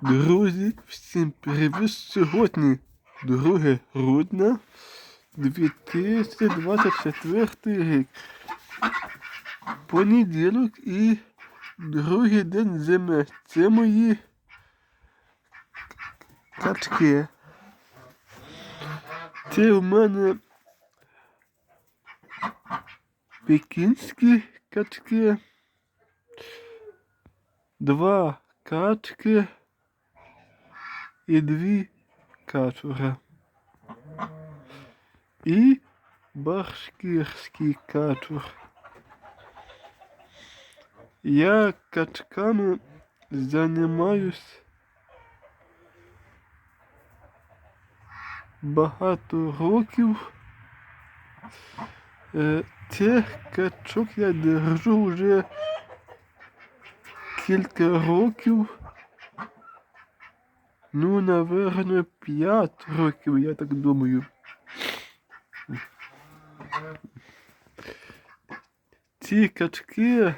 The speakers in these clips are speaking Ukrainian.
Друзі, всім привіт сьогодні 2 грудня 2024 рік. Понеділок і другий день зими. Це мої качки. Це в мене пекінські качки. Два качки і дві качура. І башкирський качур. Я качками займаюсь багато років. Е, Цих качок я держу вже кілька років. Ну, наверное, 5 років, я так думаю. Ці качки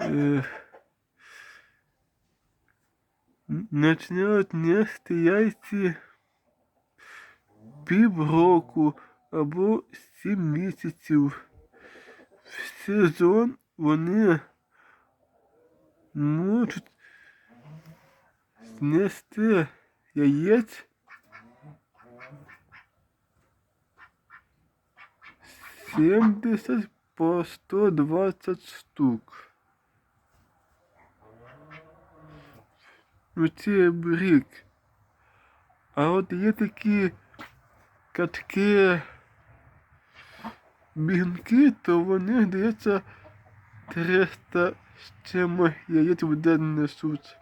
е, починають нести яйці півроку або 7 місяців. В сезон вони можуть знести яєць сімдесят по сто двадцять штук. Ну це рік. А от є такі катки бігунки, то вони, здається, 300 з чим яєць в день несуть.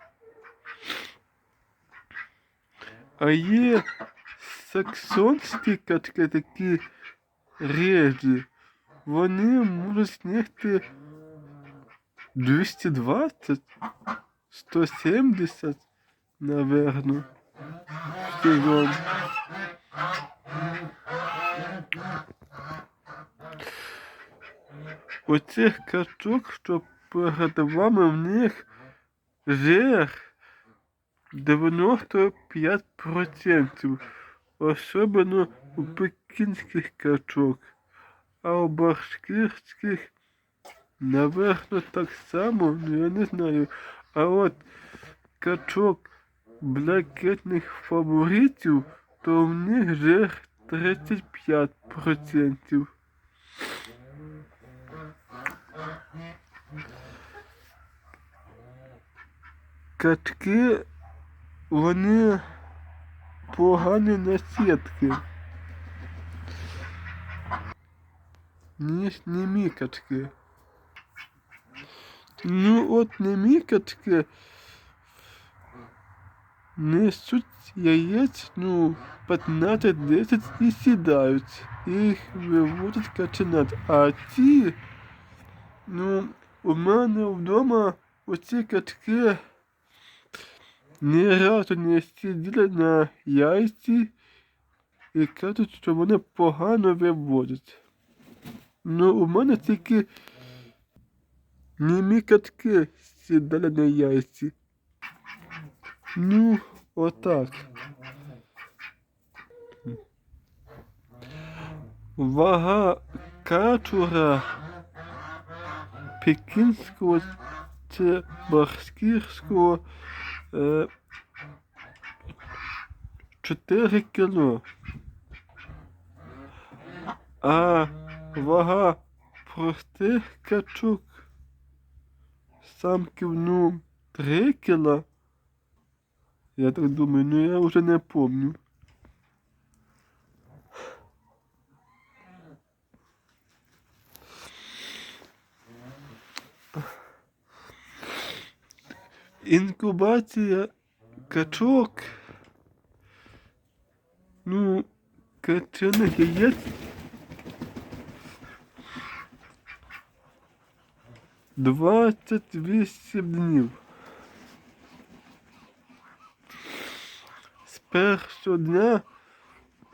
А є саксонські качки такі режі. Вони можуть снігти 220, 170, наверно. Сезон. Оцих качок, що перед вами в них жир 95%. Особливо у пекінських качок. А у башкирських, наверно, так само, ну я не знаю. А от качок блакитних фаворитів, то в них жир 35%. Качки, вони погані на сітки. Ніж німі качки. Ну от німі качки несуть яєць, ну, 15-10 і сідають. Їх виводять каченят. А ці, ну, у мене вдома оці качки ні разу не сиділи на яйці і кажуть, що вони погано виводять. Ну, у мене тільки німі качки сідали на яйці. Ну, отак. Вага качура пекінського чи башкірського 4 кіло. А вага простих качок сам кивнув 3 кіло. Я так думаю, ну я вже не помню. Інкубація качок. Ну, качаних яєць. Двадцять вісім днів. З першого дня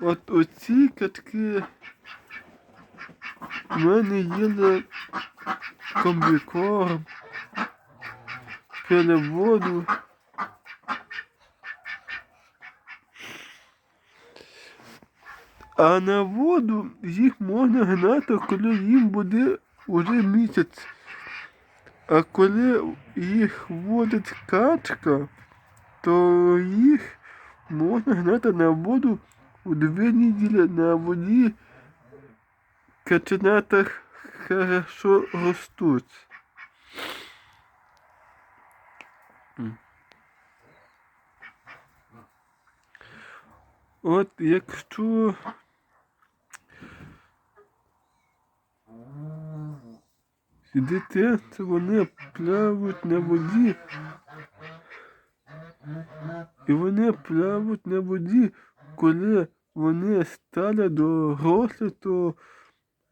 от оці качки в мене їли комбікорм, пили воду. А на воду їх можна гнати, коли їм буде уже місяць. А коли їх водить качка, то їх можна гнати на воду у дві неділі на воді каченята хорошо ростуть. От якщо дитя, то вони плавають на воді. І вони плавають на воді, коли вони стали дорослі, то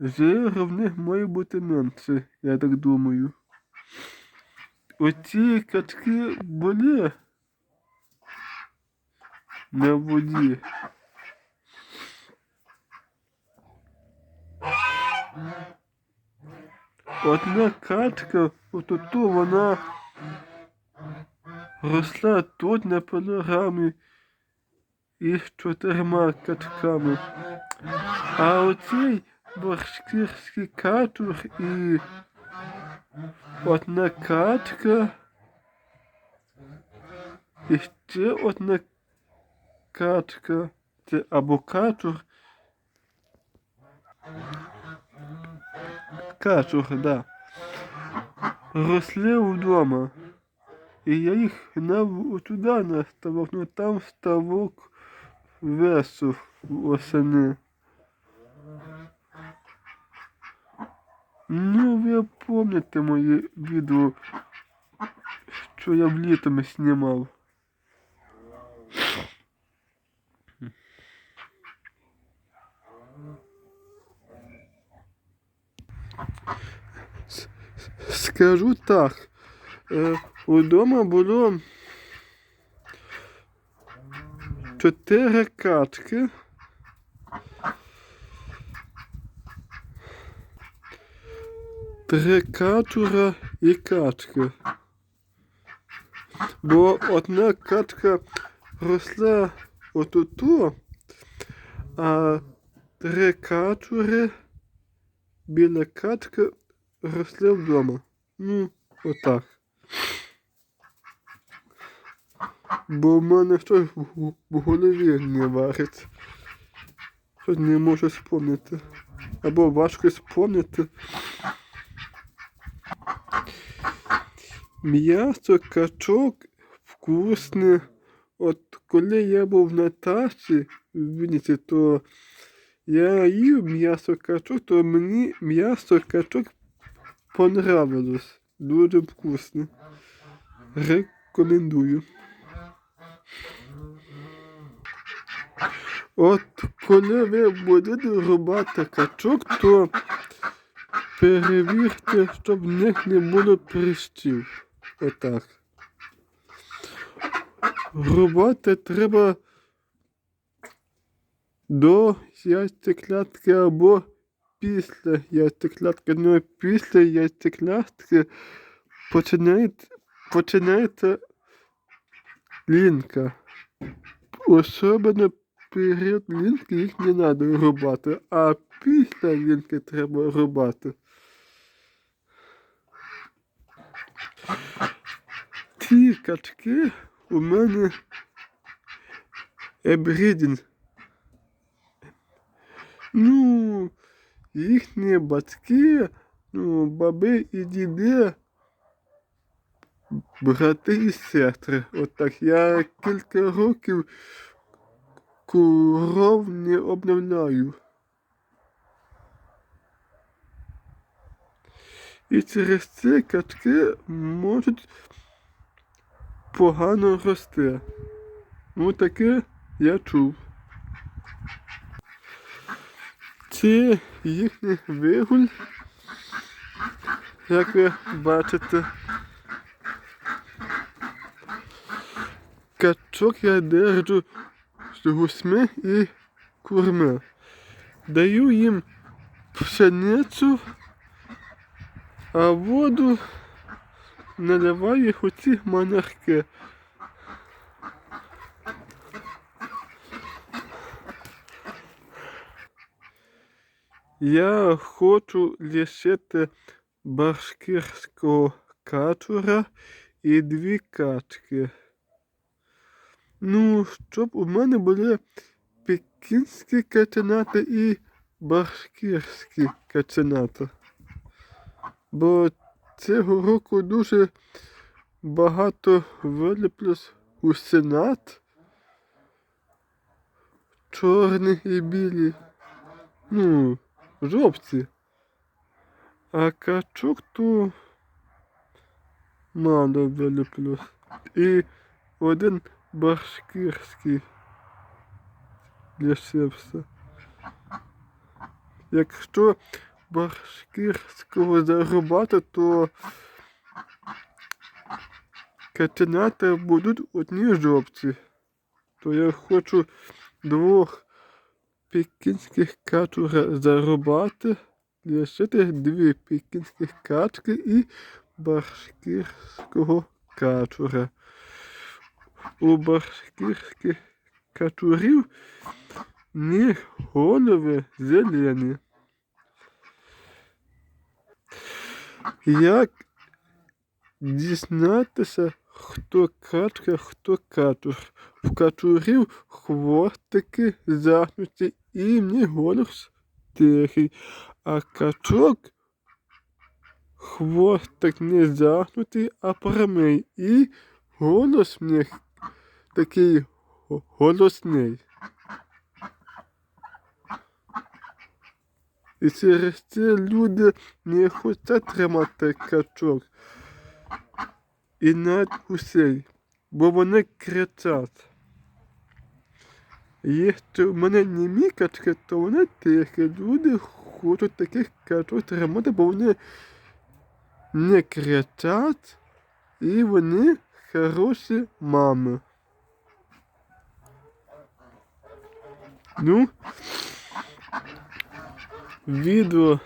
жиру в них має бути менше, я так думаю. Оці качки були на воді. Одна качка, от ото вона росла тут на пилорами із чотирма качками. А оцей борщкірський качур і одна качка і ще одна качка. Це або качур. Качур, да. Росли вдома. І я їх гнав туди на ставок, ну там ставок весу осени. Ну, ви пам'ятаєте моє відео, що я влітом знімав. С- Скажу так. Е, удома було чотири качки. Три качура і качки. Бо одна качка росла отуту, а три качури біля качки росли вдома. Ну, отак. Бо в мене щось в голові не варить. Щось не можу спомнити. Або важко спомнити. М'ясо качок вкусне. От коли я був на тачі в Вінниці, то я їв м'ясо качок, то мені м'ясо качок понравилось. Дуже вкусне. Рекомендую. От коли ви будете рубати качок, то перевірте, щоб в них не було прищів. Отак. Рубати треба до яйцеклятки або після яйцеклятки. Ну, після яйцеклятки починається, починається лінка. Особливо перед лінки їх не треба рубати, а після лінки треба рубати. Ці качки у мене ебридін. Ну, їхні батьки, ну, баби і діди, брати і сестри. Отак. Я кілька років коров не обновляю. І через це качки можуть погано рости. Ну таке я чув. Це їхній вигуль, як ви бачите. Качок я держу з гусьми і курми. Даю їм пшеницю, а воду наливаю у ці манарки. Я хочу лишити башкирського качура і дві качки. Ну, щоб у мене були пекінські каченята і башкирські каченята. Бо цього року дуже багато виліплюсь у сенат. Чорні і білі. Ну, жовті. А качок то мало виліплюсь. І один башкирський лишився. Якщо башкирського зарубати, то каченята будуть одні жовті. То я хочу двох пекінських качура зарубати, лишити дві пекінських качки і башкирського качура. У башкирських качурів ні голови зелені. Як дізнатися, хто качка, хто качур? В качурів хвостики загнуті і мені голос тихий, а качок хвостик не загнутий, а прямий. І голос них такий голосний. І через це люди не хочуть тримати качок. І навіть гусей, бо вони кричать. Якщо в мене німі качки, то вони тихі. Люди хочуть таких качок тримати, бо вони не кричать і вони хороші мами. Ну, відео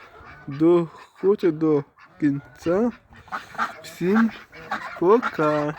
доходить до кінця. Всім пока.